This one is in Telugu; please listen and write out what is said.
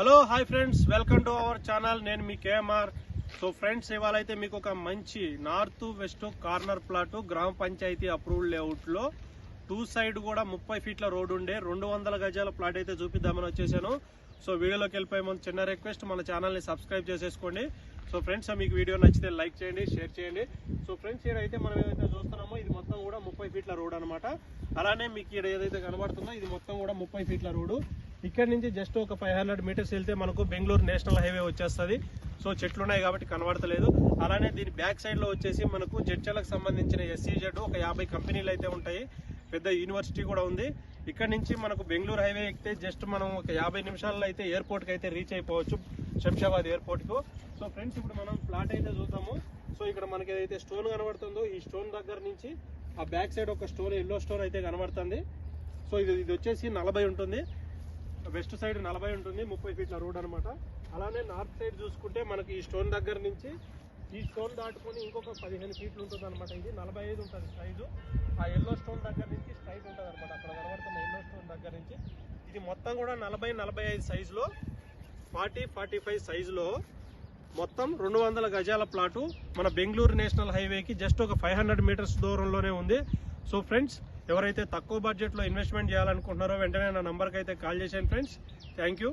Hello hi friends welcome to our channel నేను మీ కేఎంఆర్. సో ఫ్రెండ్స్ ఇవాళ అయితే మీకు ఒక మంచి నార్త్ వెస్ట్ కార్నర్ ప్లాట్ గ్రామ పంచాయతీ అప్రూవ్డ్ లేఅవుట్లో టూ సైడ్ కూడా ముప్పై ఫీట్ల రోడ్ ఉండే. రెండు వందల గజాల ప్లాట్ అయితే చూపిద్దామని వచ్చేసాను. సో వీడియోలోకి వెళ్ళిపోయే ముందు చిన్న రిక్వెస్ట్ మన ఛానల్ని సబ్స్క్రైబ్ చేసేసుకోండి. సో ఫ్రెండ్స్ మీకు వీడియో నచ్చితే లైక్ చేయండి షేర్ చేయండి. సో ఫ్రెండ్స్ ఇక్కడ మనం ఏదైతే చూస్తున్నామో ఇది మొత్తం కూడా ముప్పై ఫీట్ల రోడ్ అనమాట అలానే మీకు ఇక్కడ ఏదైతే కనబడుతుందో ఇది మొత్తం కూడా ముప్పై ఫీట్ల రోడ్డు ఇక్కడ నుంచి జస్ట్ ఒక ఫైవ్ హండ్రెడ్ మీటర్స్ వెళ్తే మనకు బెంగళూరు నేషనల్ హైవే వచ్చేస్తుంది. సో చెట్లు ఉన్నాయి కాబట్టి కనబడతలేదు. అలానే దీని బ్యాక్ సైడ్లో వచ్చేసి మనకు జడ్చలకు సంబంధించిన ఎస్సీజెడ్ ఒక యాభై కంపెనీలు అయితే ఉంటాయి. పెద్ద యూనివర్సిటీ కూడా ఉంది. ఇక్కడ నుంచి మనకు బెంగళూరు హైవే ఎక్కితే జస్ట్ మనం ఒక యాభై నిమిషాల్లో అయితే ఎయిర్పోర్ట్కి అయితే రీచ్ అయిపోవచ్చు. శంషాబాద్ ఎయిర్పోర్ట్కు. సో ఫ్రెండ్స్ ఇప్పుడు మనం ప్లాట్ అయితే చూద్దాము. సో ఇక్కడ మనకి ఏదైతే స్టోన్ కనబడుతుందో ఈ స్టోన్ దగ్గర నుంచి ఆ బ్యాక్ సైడ్ ఒక స్టోన్ ఎల్లో స్టోన్ అయితే కనబడుతుంది. సో ఇది ఇది వచ్చేసి నలభై ఉంటుంది. వెస్ట్ సైడ్ నలభై ఉంటుంది ముప్పై ఫీట్ల రోడ్ అనమాట అలానే నార్త్ సైడ్ చూసుకుంటే మనకి ఈ స్టోన్ దగ్గర నుంచి ఈ స్టోన్ దాటుకొని ఇంకొక పదిహేను ఫీట్లు ఉంటుంది అనమాట ఇది నలభై ఐదు ఉంటుంది సైజు. ఆ ఎల్లో స్టోన్ దగ్గర నుంచి స్ట్రైట్ ఉంటుంది అనమాట అక్కడ కనబడుతున్న ఎల్లో స్టోన్ దగ్గర నుంచి. ఇది మొత్తం కూడా నలభై నలభై ఐదు సైజులో ఫార్టీ ఫార్టీ ఫైవ్ సైజులో మొత్తం రెండు వందల గజాల ప్లాటు మన బెంగళూరు నేషనల్ హైవేకి జస్ట్ ఒక ఫైవ్ హండ్రెడ్ మీటర్స్ దూరంలోనే ఉంది. సో ఫ్రెండ్స్ ఎవరైతే తక్కువ బడ్జెట్లో ఇన్వెస్ట్మెంట్ చేయాలనుకుంటున్నారో వెంటనే నా నంబర్కి అయితే కాల్ చేశాను ఫ్రెండ్స్ థ్యాంక్ యూ